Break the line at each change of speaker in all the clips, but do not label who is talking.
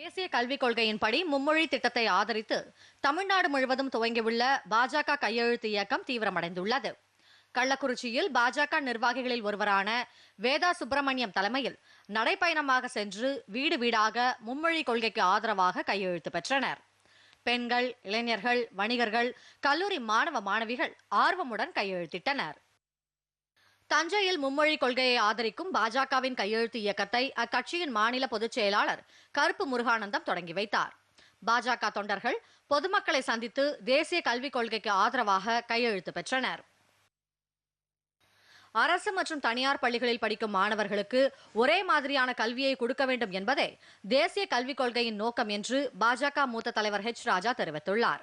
தேசிய கல்விக் கொள்கையின்படி மும்மொழி திட்டத்தை ஆதரித்து தமிழ்நாடு முழுவதும் துவங்கியுள்ள பாஜக கையெழுத்து இயக்கம் தீவிரமடைந்துள்ளது. கள்ளக்குறிச்சியில் பாஜக நிர்வாகிகளில் ஒருவரான வேதா சுப்பிரமணியம் தலைமையில் நடைப்பயணமாக சென்று வீடு வீடாக மும்மொழி கொள்கைக்கு ஆதரவாக கையெழுத்து பெற்றனர். பெண்கள் இளைஞர்கள் வணிகர்கள் கல்லூரி மாணவ மாணவிகள் ஆர்வமுடன் கையெழுத்திட்டனர். தஞ்சையில் மும்மொழி கொள்கையை ஆதரிக்கும் பாஜகவின் கையெழுத்து இயக்கத்தை அக்கட்சியின் மாநில பொதுச் செயலாளர் கருப்பு முருகானந்தம் தொடங்கி வைத்தார். பாஜக தொண்டர்கள் பொதுமக்களை சந்தித்து தேசிய கல்விக் கொள்கைக்கு ஆதரவாக கையெழுத்து பெற்றனர். அரசு மற்றும் தனியார் பள்ளிகளில் படிக்கும் மாணவர்களுக்கு ஒரே மாதிரியான கல்வியை கொடுக்க வேண்டும் என்பதே தேசிய கல்விக் கொள்கையின் நோக்கம் என்று பாஜக மூத்த தலைவர் ஹெச் ராஜா தெரிவித்துள்ளார்.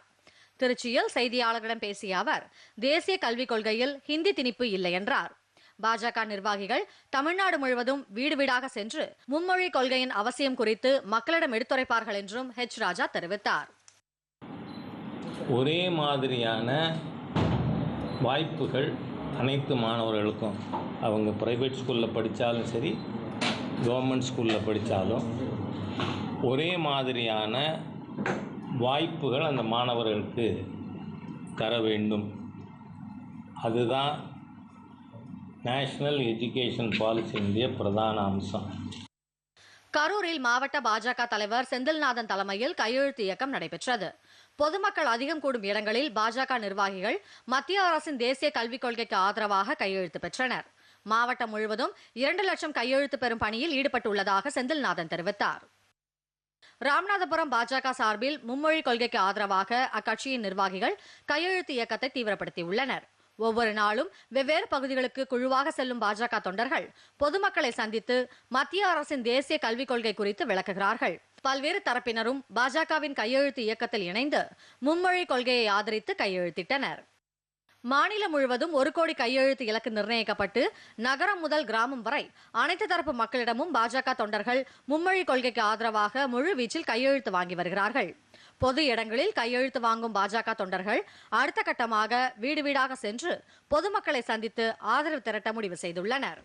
திருச்சியில் செய்தியாளர்களிடம் பேசிய அவர் தேசிய கல்விக் கொள்கையில் ஹிந்தி திணிப்பு இல்லை என்றார். பாஜக நிர்வாகிகள் தமிழ்நாடு முழுவதும் வீடு வீடாக சென்று மும்மொழி கொள்கையின் அவசியம் குறித்து மக்களிடம் எடுத்துரைப்பார்கள் என்றும் ஹெச் ராஜா தெரிவித்தார்.
ஒரே மாதிரியான வாய்ப்புகள் அனைத்து மாணவர்களுக்கும். அவங்க ப்ரைவேட் ஸ்கூலில் படித்தாலும் சரி கவர்மெண்ட் ஸ்கூலில் படித்தாலும் ஒரே மாதிரியான வாய்ப்புகள் அந்த மாணவர்களுக்கு தர வேண்டும். அதுதான் நேஷனல் எஜுகேஷன் பாலிசியினுடைய பிரதான அம்சம்.
கரூரில் மாவட்ட பாஜக தலைவர் செந்தில்நாதன் தலைமையில் கையெழுத்து இயக்கம் நடைபெற்றது. பொதுமக்கள் அதிகம் கூடும் இடங்களில் பாஜக நிர்வாகிகள் மத்திய அரசின் தேசிய கல்விக் கொள்கைக்கு ஆதரவாக கையெழுத்து பெற்றனர். மாவட்டம் முழுவதும் இரண்டு லட்சம் கையெழுத்து பெறும் பணியில் ஈடுபட்டுள்ளதாக செந்தில்நாதன் தெரிவித்தார். ராமநாதபுரம் பாஜக சார்பில் மும்மொழி கொள்கைக்கு ஆதரவாக அக்கட்சியின் நிர்வாகிகள் கையெழுத்து இயக்கத்தை தீவிரப்படுத்தியுள்ளனர். ஒவ்வொரு நாளும் வெவ்வேறு பகுதிகளுக்கு குழுவாக செல்லும் பாஜக தொண்டர்கள் பொதுமக்களை சந்தித்து மத்திய அரசின் தேசிய கல்விக் கொள்கை குறித்து விளக்குகிறார்கள். பல்வேறு தரப்பினரும் பாஜகவின் கையெழுத்து இயக்கத்தில் இணைந்து மும்மொழி கொள்கையை ஆதரித்து கையெழுத்திட்டனர். மாநிலம் முழுவதும் ஒரு கோடி கையெழுத்து இலக்கு நிர்ணயிக்கப்பட்டு நகரம் முதல் கிராமம் வரை அனைத்து தரப்பு மக்களிடமும் பாஜக தொண்டர்கள் மும்மொழி கொள்கைக்கு ஆதரவாக முழு வீச்சில் கையெழுத்து வாங்கி வருகிறார்கள். பொது இடங்களில் கையெழுத்து வாங்கும் பாஜக தொண்டர்கள் அடுத்த கட்டமாக வீடு வீடாக சென்று பொதுமக்களை சந்தித்து ஆதரவு திரட்ட முடிவு செய்துள்ளனர்.